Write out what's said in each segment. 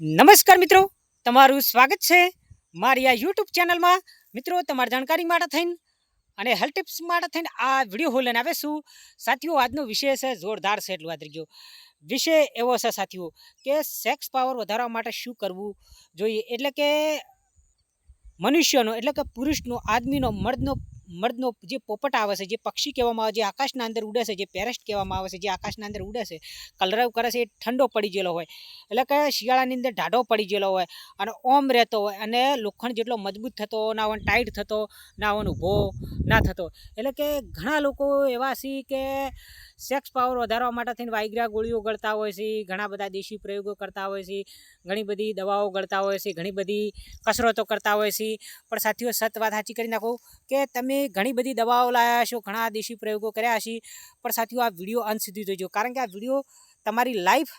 નમસ્કાર મિત્રો, તમારું સ્વાગત છે મારી આ યુટ્યુબ ચેનલમાં. મિત્રો, તમારી જાણકારી માટે થઈને અને હેલ્થ ટિપ્સ માટે થઈને આ વીડિયો હું લઈને આવીશું સાથીઓ, આજનો વિષય છે જોરદાર છે એટલું યાદ રાખજો વિષય એવો છે સાથીઓ કે સેક્સ પાવર વધારવા માટે શું કરવું જોઈએ? એટલે કે મનુષ્યનો, એટલે કે પુરુષનો, આદમીનો, મર્દનો મર્દનો જે પોપટ આવે છે, જે પક્ષી કહેવામાં આવે જે આકાશના અંદર ઉડે છે, જે પેરેસ્ટ કહેવામાં આવે છે, જે આકાશના અંદર ઉડે છે, કલરવ કરે છે, એ ઠંડો પડી ગયેલો હોય. એટલે કે શિયાળાની અંદર ઢાઢો પડી ગયેલો હોય અને ઓમ રહેતો હોય અને લોખંડ જેટલો મજબૂત થતો, ના હોય ટાઈટ થતો, ના હોય ઊભો, ના થતો. એટલે કે ઘણા લોકો એવા છે કે સેક્સ પાવર વધારવા માટે થઈને વાયગ્રા ગોળીઓ ગળતા હોય છે, ઘણા બધા દેશી પ્રયોગો કરતા હોય છે, ઘણી બધી દવાઓ ગળતા હોય છે, ઘણી બધી કસરતો કરતા હોય છે. પણ સાથીઓ, સત વાત સાચી કરી નાખો કે તમે ઘણી બધી દવાઓ લાવ્યા છો, ઘણા દેશી પ્રયોગો કર્યા છે, પણ સાથીઓ, આ વીડિયો અંત સુધી જોજો. કારણ કે આ વીડિયો તમારી લાઈફ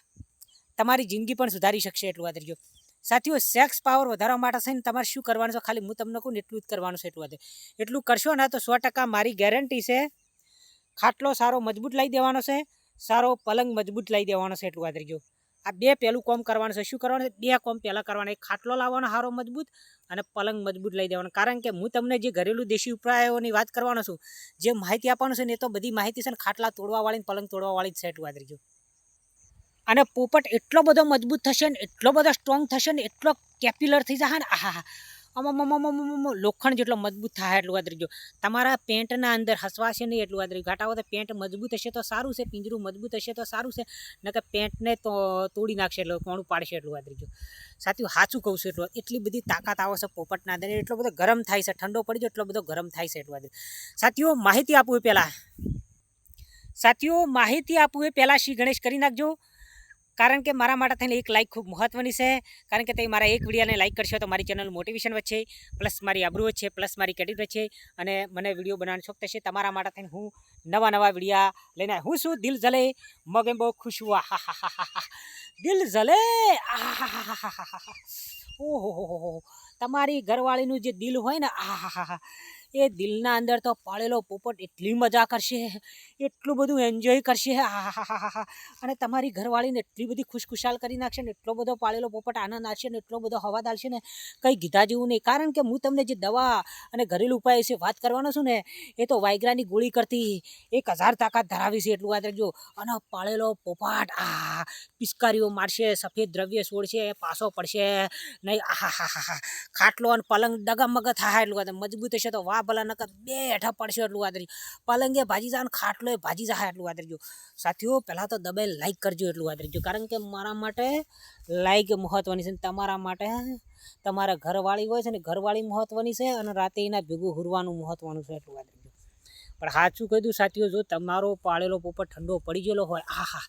તમારી જિંદગી પણ સુધારી શકશે એટલું વાત રહ્યો સાથીઓ સેક્સ પાવર વધારવા માટે છે ને તમારે શું કરવાનું છે? ખાલી હું તમને કહું એટલું જ કરવાનું છે એટલું વાત. એટલું કરશો ને તો સો ટકા મારી ગેરંટી છે ખાટલો સારો મજબૂત લઈ દેવાનો છે, સારો પલંગ મજબૂત લઈ દેવાનો છે એટલું વાત રહ્યો આ બે પહેલું કોમ કરવાનું છે, શું કરવાનું બે કોમ પહેલાં કરવાનું, એક ખાટલો લાવવાનો સારો મજબૂત અને પલંગ મજબૂત લઈ દેવાનો. કારણ કે હું તમને જે ઘરેલું દેશી ઉપાયોની વાત કરવાનો છું, જે માહિતી આપવાનું છે ને એ તો બધી માહિતી છે ને ખાટલા તોડવાવાળી પલંગ તોડવાવાળી જ છે એટલું વાત રહ્યો અને પોપટ એટલો બધો મજબૂત થશે ને, એટલો બધો સ્ટ્રોંગ થશે ને, એટલો કેપ્યુલર થઈ જશે ને આહા અમમ લોખંડ જેટલો મજબૂત થાય એટલું વાત રહીજો. તમારા પેન્ટના અંદર હસવાશે નહીં એટલું વાત રહ્યું ઘાટાવો તો પેન્ટ મજબૂત હશે તો સારું છે, પિંજરું મજબૂત હશે તો સારું છે, નકર પેન્ટને તો તોડી નાખશે એટલે કોણું પાડશે એટલું વાત રહીજો. સાચું સાચું કહું છું એટલું. એટલી બધી તાકાત આવે છે પોપટના અંદર. એટલો બધો ગરમ થાય છે, ઠંડો પડી જાય એટલો બધો ગરમ થાય છે એટલું વાત સાથીઓ, માહિતી આપવું એ પહેલાં. સાથીઓ, માહિતી આપવું એ પહેલાં શ્રી ગણેશ કરી નાખજો. કારણ કે મારા માટે થઈને એક લાઇક ખૂબ મહત્ત્વની છે. કારણ કે તમે મારા એક વિડીયોને લાઇક કરશો તો મારી ચેનલ મોટિવેશન વધશે પ્લસ મારી આબરૂ વધશે પ્લસ મારી ક્રેડિટ વધશે અને મને વીડિયો બનાવવાનો શોખ થશે. તમારા માટે થઈને હું નવા નવા વિડીયા લઈને હું શું? દિલ જલે, મગ બહુ ખુશ હુઆ હા હા હા હા હા. દિલ જલે. ઓહો તમારી ઘરવાળીનું જે દિલ હોય ને, આ હા હા હા. એ દિલના અંદર તો પાળેલો પોપટ એટલી મજા કરશે એટલું બધું એન્જોય કરશે હા હા અને તમારી ઘરવાળીને એટલી બધી ખુશખુશાલ કરી નાખશે ને એટલો બધો પાળેલો પોપટ આનંદ આવશે ને એટલો બધો હવાદ આવશે ને કંઈ કીધા જેવું નહીં કારણ કે હું તમને જે દવા અને ઘરેલું ઉપાય વિશે વાત કરવાનો છું ને એ તો વાયગ્રાની ગોળી કરતી એક હજાર તાકાત ધરાવી છે એટલું વાત રાખજો અને પાળેલો પોપટ આ પિસ્કારીઓ મારશે સફેદ દ્રવ્ય છોડશે પાસો પડશે નહીં હા ખાટલો અને પલંગ ડગમગ થાય એટલું મજબૂત હશે તો વાહ ભલા નકર બે હેઠા પડશે એટલું વાત રહી પલંગે ભાજી જાય ખાટલો એ ભાજી જાય એટલું વાદરજો સાથીઓ, પહેલાં તો દબાઈ લાઈક કરજો એટલું વાદરજો કારણ કે મારા માટે લાઈક મહત્ત્વની છે ને તમારા માટે તમારા ઘરવાળી હોય છે ને, ઘરવાળી મહત્ત્વની છે અને રાતે એના ભેગું હુરવાનું મહત્ત્વનું છે એટલું વાદરજો પણ સાચું કહી દઉં, સાથીઓ, જો તમારો પાળેલો પોપટ ઠંડો પડી ગયેલો હોય, આહા.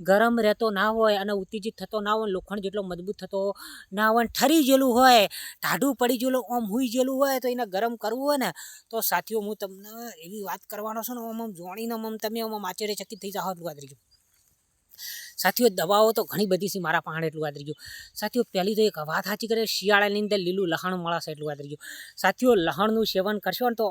ગરમ રહેતો ના હોય અને ઉત્તેજિત થતો ના હોય, લોખંડ જેટલો મજબૂત થતો ના હોય ઠરી ગયેલું હોય ટાઢું પડી ગયેલું આમ હુઈ ગયેલું હોય તો એને ગરમ કરવું હોય ને, તો સાથીઓ, હું તમને એવી વાત કરવાનો છું ને આમ આમ જોણીને આમ તમે આમ આશ્ચર્યચકિત થઈ જાઓ વાત રહીશું સાથીઓ, દવાઓ તો ઘણી બધી છે મારા પાસે એટલું વાત ગયું. સાથીઓ પહેલી તો એક વાત સાચી કરે, શિયાળાની અંદર લીલું લહણ મળશે એટલું વાત રહ્યું સાથીઓ, લહણનું સેવન કરશો ને તો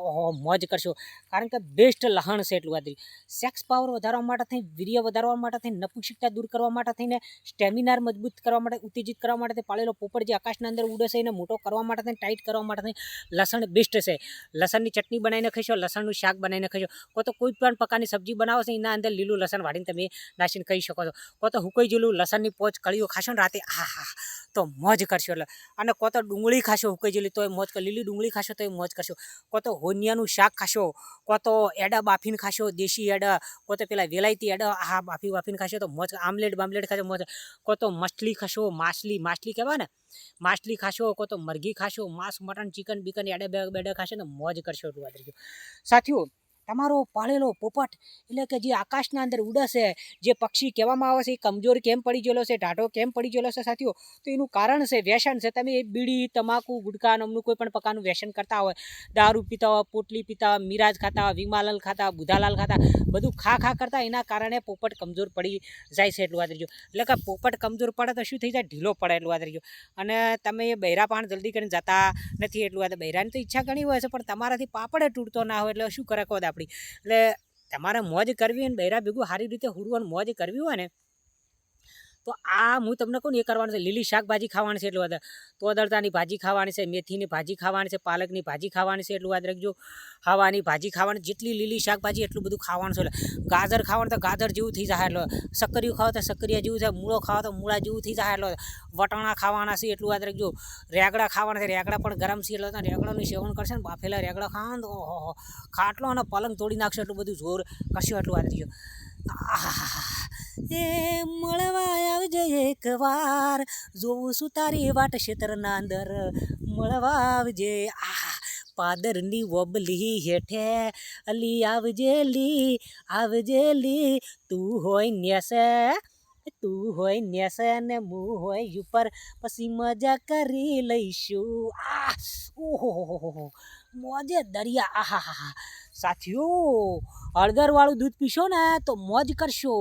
મોજ કરશો. કારણ કે બેસ્ટ લહણ છે એટલું રહ્યું સેક્સ પાવર વધારવા માટે થઈ વીર્ય વધારવા માટે થઈને, નપુંસિકતા દૂર કરવા માટે થઈને સ્ટેમિનાર મજબૂત કરવા માટે, ઉત્તેજિત કરવા માટે, પાળેલો પોપટ જે આકાશના અંદર ઉડે છે એને મોટો કરવા માટે થઈને ટાઈટ કરવા માટે થઈને, લસણ બેસ્ટ છે. લસણની ચટણી બનાવીને ખાઈશો લસણનું શાક બનાવીને ખાશો. કો તો કોઈ પણ પ્રકારની સબ્જી બનાવો છો, એના અંદર લીલું લસણ વાળીને તમે નાસીને ખાઈ શકો છો. કો તો હુકાઈ જેલું, લસણની પોચ કળીઓ ખાશો ને રાતે આ હા તો મોજ કરશો એટલે. અને કો તો ડુંગળી ખાશો, હુકાઈ જેલી, તોય મોજ કર, લીલી ડુંગળી ખાશો, તોય મોજ કરશો. કો તો હોનિયાનું શાક ખાશો કો તો એડા બાફીને ખાશો, દેશી એડા કો પેલા વેલાયતી એડા આ બાફી બાફીને ખાશો, તો મોજ, આમલેટ બામલેટ ખાશો, મોજ. કો તો મછલી ખાશો, માછલી માછલી કહેવાય ને? માછલી ખાશો કો તો મરઘી ખાશો, માંસ, મટન, ચિકન, બિકન, એડા બેડા ખાશો ને મોજ કરશો વાત સાથીઓ તમારો પાળેલો પોપટ, એટલે કે જે આકાશના અંદર ઉડશે, જે પક્ષી કહેવામાં આવે છે, એ કમજોર કેમ પડી ગયેલો છે ઢાઢો કેમ પડી ગયેલો છે સાથીઓ? તો એનું કારણ છે વ્યસન છે. તમે બીડી, તમાકુ, ગુટકા નમનું કોઈ પણ પ્રકારનું વ્યસન કરતા હોય, દારૂ પીતા હોય, પોટલી પીતા હોય, મિરાજ ખાતા હોય વિમાલાલ ખાતા બુધાલાલ ખાતા બધું ખા ખા કરતા એના કારણે પોપટ કમજોર પડી જાય છે એટલું વાત રહીજો એટલે કે પોપટ કમજોર પડે તો શું થઈ જાય? ઢીલો પડે એટલું વાત રહીજો અને તમે એ બૈરા પાણ જલ્દી કરીને જતા નથી એટલું વાત બૈરાની તો ઈચ્છા ઘણી હોય છે, પણ તમારાથી પાપડે તૂટતો ના હોય, એટલે શું કરે કહો આપણી એટલે તમારે મોજ કરવી હોય ને બૈરા ભેગું સારી રીતે હુરવાનું મોજ કરવી હોય ને તો આ હું તમને કહું ને, એ કરવાનું છે. લીલી શાકભાજી ખાવાની છે એટલું વધારે તોદળતાની ભાજી ખાવાની છે, મેથીની ભાજી ખાવાની છે, પાલકની ભાજી ખાવાની છે એટલું યાદ રાખજો. હવાની ભાજી ખાવાની, જેટલી લીલી શાકભાજી એટલું બધું ખાવાનું છે. એટલે ગાજર ખાવાનું તો ગાજર જેવું થઈ જાય, એટલે સક્કરિયું ખાવ તો સક્કરિયા જેવું થાય, મૂળો ખાવ તો મૂળા જેવું થઈ જાય, એટલે વટાણા ખાવાના છે એટલું યાદ રાખજો. રેગડા ખાવાના છે, રેગડા પણ ગરમ છે, એટલે રેગડાનું સેવન કરશે ને, બાફેલા રેગડા ખાવાનું તો ઓહો ખાટલો અને પલંગ તોડી નાખશે એટલું બધું જોર કશું એટલું યાદ રાખજો. આહાહાહા. એ મળવા આવજે એકવાર. જોઉં છું તારી વાટ ક્ષેત્રના અંદર. મળવા આવજે. આ પાદરની વબલી હેઠે અલી આવજે લી આવજે લી તું હોય નેસે તું હોય નેસે ને હું હોય ઉપર. પછી મજા કરી લઈશું. આ ઓહો મોજે દરિયા. આહાહા સાથીઓ, હળદરવાળું દૂધ પીશો ને તો મોજ કરશો.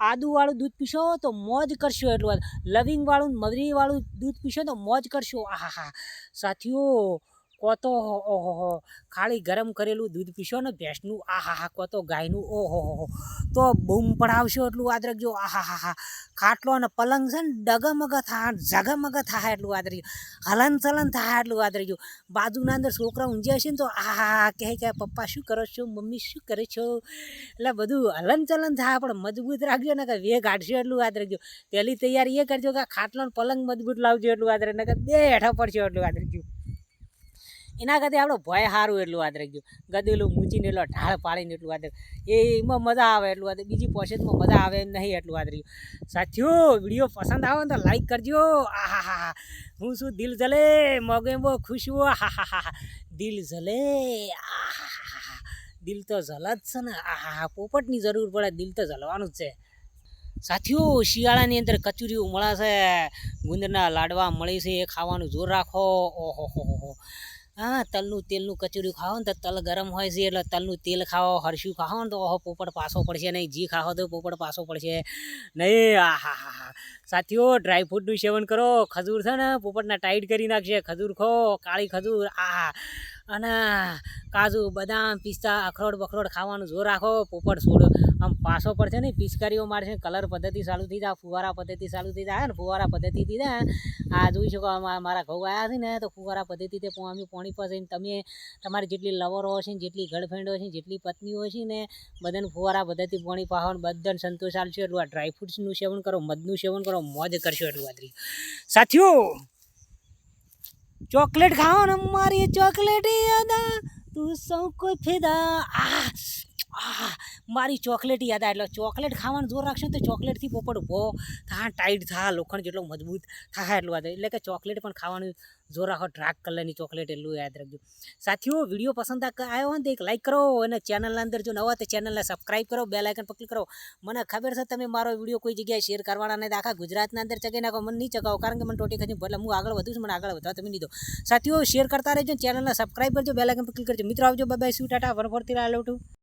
આદુવાળું દૂધ પીશો તો મોજ કરશો એટલું લવિંગવાળું મગરીવાળું દૂધ પીશો તો મોજ કરશો. આહાહા. સાથીઓ કો તો ઓહો ખાલી ગરમ કરેલું દૂધ પીશો ને ભેંસનું આહાહા કો તો ગાયનું, ઓહો તો બૂમ પડાવશો એટલું યાદ રાખજો આહાહા ખાટલો અને પલંગ છે ને ડગમગ થાય ઝગમગ થાય એટલું યાદ રાખજો હલન ચલન થાય એટલું યાદ રાખજો બાજુના અંદર છોકરા ઊંઝ્યા છે ને તો આહા કહે કે, પપ્પા, શું કરો છો? મમ્મી, શું કરે છો? એટલે બધું હલન ચલન થાય પણ મજબૂત રાખજો ને કે વે કાઢશો એટલું યાદ રાખજો પહેલી તૈયારી એ કરજો કે ખાટલો ને પલંગ મજબૂત લાવજો એટલું યાદ રાખજો કે બે હેઠા પડશો એટલું યાદ રાખજો એના કરતાં આપણો ભય સારું એટલું યાદ ગયું ગદેલું મૂચીને એટલો ઢાળ પાડીને એટલું એ એમાં મજા આવે એટલું વાત બીજી પોશેટમાં મજા આવે એમ નહીં એટલું યાદ રહ્યું સાથીઓ, વીડિયો પસંદ આવે ને તો લાઈક કરજો. હા હું શું દિલ જલે મગે બો ખુશ હો. હા દિલ જલે આહાહા દિલ તો જલ છે ને. આહાહા. પોપટની જરૂર પડે, દિલ તો જલવાનું જ છે. સાથીઓ, શિયાળાની અંદર કચુરીઓ મળે છે. ગુંદરના લાડવા મળે છે. એ ખાવાનું જોર રાખો. ઓહો હો હો હા, તલનું તેલનું કચોરી ખાઓ ને તો તલ ગરમ હોય છે એટલે તલનું તેલ ખાઓ હરશું ખાઓ ને તો ઓહો પોપટ પાસો પડશે નહીં. જી ખાઓ તો પોપટ પાસો પડશે. નહીં આ હા હા હા સાથીઓ ડ્રાય ફ્રૂટનું સેવન કરો. ખજૂર છે ને પોપટના ટાઈટ કરી નાખશે. ખજૂર ખો, કાળી ખજૂર. આ અને કાજુ, બદામ, પિસ્તા, અખરોટ બખરોડ ખાવાનું જોર રાખો, પોપટ છોડ આમ પાસો પડશે ને, પિચકારીઓ મારશે કલર પદ્ધતિ ચાલુ થઈ જાય, ફુવારા પદ્ધતિ ચાલુ થઈ જાય, ને ફુવારા પદ્ધતિથી ને, આ જોઈ શકો મારા ઘઉં આવ્યા છે ને, તો ફુવારા પદ્ધતિથી અમે પાણી પાસે તમે, તમારી જેટલી લવરો હશે ને, જેટલી ગર્લફ્રેન્ડો છે જેટલી પત્નીઓ છે ને, બધાને ફુવારા પદ્ધતિ પાણી પાહો ને, બધાને સંતોષ આલશો એટલું આ ડ્રાયફ્રૂટ્સનું સેવન કરો, મધનું સેવન કરો, મોજ કરશો એટલું વાદરી સાથીઓ ચોકલેટ ખાઓ ને મારી ચોકલેટ યાદા તું સૌ કોઈ ફેદા આ આ મારી ચોકલેટ યાદ આવે એટલે ચોકલેટ ખાવાનું જોર રાખશે તો ચોકલેટથી પોપટ ઊભો થા ટાઈટ થા લોખંડ જેટલો મજબૂત થાય એટલું યાદ એટલે કે ચોકલેટ પણ ખાવાનું જોર રાખો ડ્રાક કલરની ચોકલેટ એટલું યાદ રાખજો. સાથીઓ, વીડિયો પસંદ આવ્યો હોય ને તો એક લાઇક કરો અને ચેનલના અંદર જો નવા તો ચેનલને સબસ્ક્રાઈબ કરો બે લાઇકન પર ક્લિક કરો. મને ખબર છે તમે મારો વીડિયો કોઈ જગ્યાએ શેર કરવાના નહીં આખા ગુજરાતના અંદર ચગાઈ નાખો, મને નહીં ચગાવો, કારણ કે મને ટોટી ખજી એટલે હું આગળ વધુ છું, મને આગળ વધવા તમે નહીં દો. સાથીઓ શેર કરતા રહેજો ચેનલને સબસ્ક્રાઈબ કરજો બે લાઇકન પર ક્લિક કરજો. મિત્રો, આવજો બાય શું ટાટા વન ફોરથી લાવ